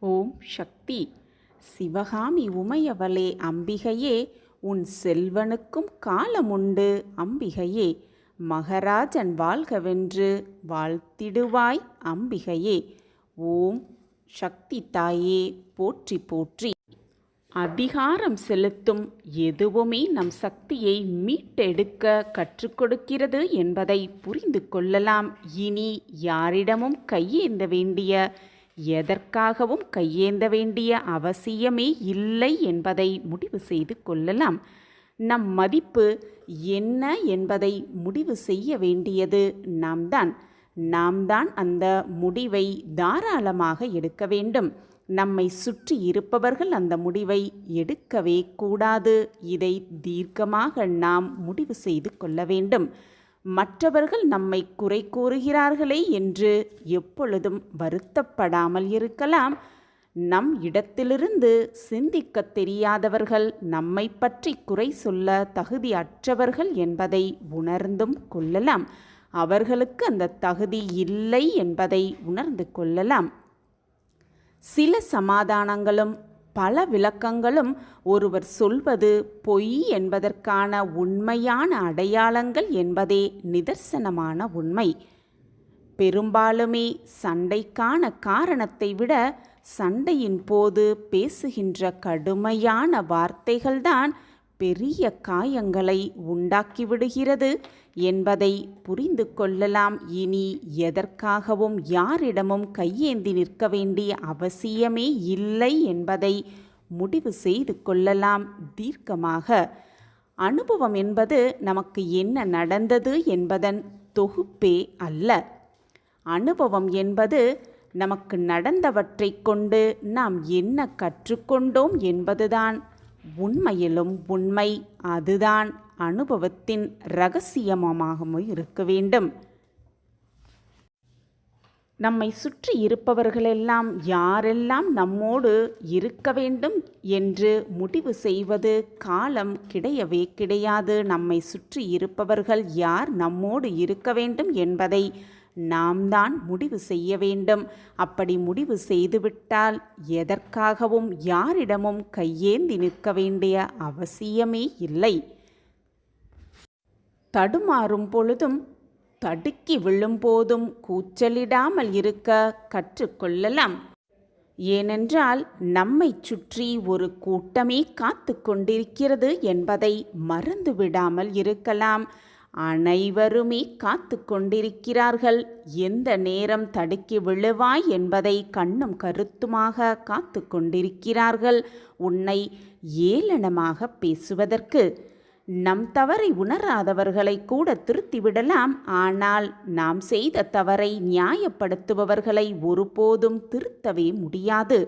ஓம் சக்தி. சிவகாமி உமையவளே அம்பிகையே உன் செல்வனுக்கும் காலமுண்டு. அம்பிகையே மகராஜன் வாழ்கவென்று வாழ்த்திடுவாய் அம்பிகையே. ஓம் சக்தி தாயே போற்றி போற்றி. அதிகாரம் செலுத்தும் எதுவுமே நம் சக்தியை மீட்டெடுக்க கற்றுக்கொடுக்கிறது என்பதை புரிந்து கொள்ளலாம். இனி யாரிடமும் கையேந்த வேண்டிய எதற்காகவும் கையேந்த வேண்டிய அவசியமே இல்லை என்பதை முடிவு செய்து கொள்ளலாம். நம் மதிப்பு என்ன என்பதை முடிவு செய்ய வேண்டியது நாம் தான் நாம் தான் அந்த முடிவை தாராளமாக எடுக்க வேண்டும். நம்மை சுற்றி இருப்பவர்கள் அந்த முடிவை எடுக்கவே கூடாது. இதை தீர்க்கமாக நாம் முடிவு செய்து கொள்ள வேண்டும். மற்றவர்கள் நம்மை குறை கூறுகிறார்களே என்று எப்பொழுதும் வருத்தப்படாமல் இருக்கலாம். நம் இடத்திலிருந்து சிந்திக்க தெரியாதவர்கள் நம்மை பற்றி குறை சொல்ல தகுதி அற்றவர்கள் என்பதை உணர்ந்தும் கொள்ளலாம். அவர்களுக்கு அந்த தகுதி இல்லை என்பதை உணர்ந்து கொள்ளலாம். சில சமாதானங்களும் பல விளக்கங்களும் ஒருவர் சொல்வது பொய் என்பதற்கான உண்மையான அடையாளங்கள் என்பதே நிதர்சனமான உண்மை. பெரும்பாலுமே சண்டைக்கான காரணத்தை விட சண்டையின் போது பேசுகின்ற கடுமையான வார்த்தைகள்தான் பெரிய காயங்களை உண்டாக்கிவிடுகிறது என்பதை புரிந்து கொள்ளலாம். இனி எதற்காகவும் யாரிடமும் கையேந்தி நிற்க வேண்டிய அவசியமே இல்லை என்பதை முடிவு செய்து கொள்ளலாம். தீர்க்கமாக அனுபவம் என்பது நமக்கு என்ன நடந்தது என்பதன் தொகுப்பே அல்ல. அனுபவம் என்பது நமக்கு நடந்தவற்றை கொண்டு நாம் என்ன கற்றுக்கொண்டோம் என்பதுதான். உண்மையிலும் உண்மை அதுதான் அனுபவத்தின் இரகசியமாகவும் இருக்க வேண்டும். நம்மை சுற்றி இருப்பவர்களெல்லாம் யாரெல்லாம் நம்மோடு இருக்க வேண்டும் என்று முடிவு செய்வது காலம் கிடையவே கிடையாது. நம்மை சுற்றி இருப்பவர்கள் யார் நம்மோடு இருக்க வேண்டும் என்பதை நாம் தான் முடிவு செய்ய வேண்டும். அப்படி முடிவு செய்துவிட்டால் எதற்காகவும் யாரிடமும் கையேந்தி நிற்க வேண்டிய அவசியமே இல்லை. தடுமாறும் பொழுதும் தடுக்கி விழும்போதும் கூச்சலிடாமல் இருக்க கற்றுக்கொள்ளலாம் ஏனென்றால் நம்மை சுற்றி ஒரு கூட்டமே காத்து கொண்டிருக்கிறது என்பதை மறந்துவிடாமல் இருக்கலாம். அனைவருமே காத்து கொண்டிருக்கிறார்கள் எந்த நேரம் தடுக்கி விழுவாய் என்பதை கண்ணும் கருத்துமாக காத்து கொண்டிருக்கிறார்கள் உன்னை ஏளனமாக பேசுவதற்கு நம் தவறை உணராதவர்களை கூட திருத்திவிடலாம் ஆனால் நாம் செய்த தவறை நியாயப்படுத்துபவர்களை ஒருபோதும் திருத்தவே முடியாது.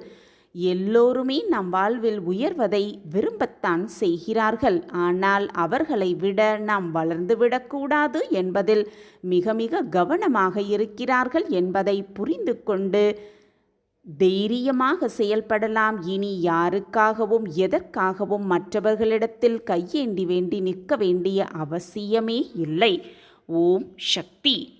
எல்லோருமே நம் வாழ்வில் உயர்வதை விரும்பத்தான் செய்கிறார்கள். ஆனால் அவர்களை விட நாம் வளர்ந்துவிடக்கூடாது என்பதில் மிக மிக கவனமாக இருக்கிறார்கள் என்பதை புரிந்து கொண்டு தைரியமாக செயல்படலாம். இனி யாருக்காகவும் எதற்காகவும் மற்றவர்களிடத்தில் கையேண்டி வேண்டி நிற்க வேண்டிய அவசியமே இல்லை. ஓம் சக்தி.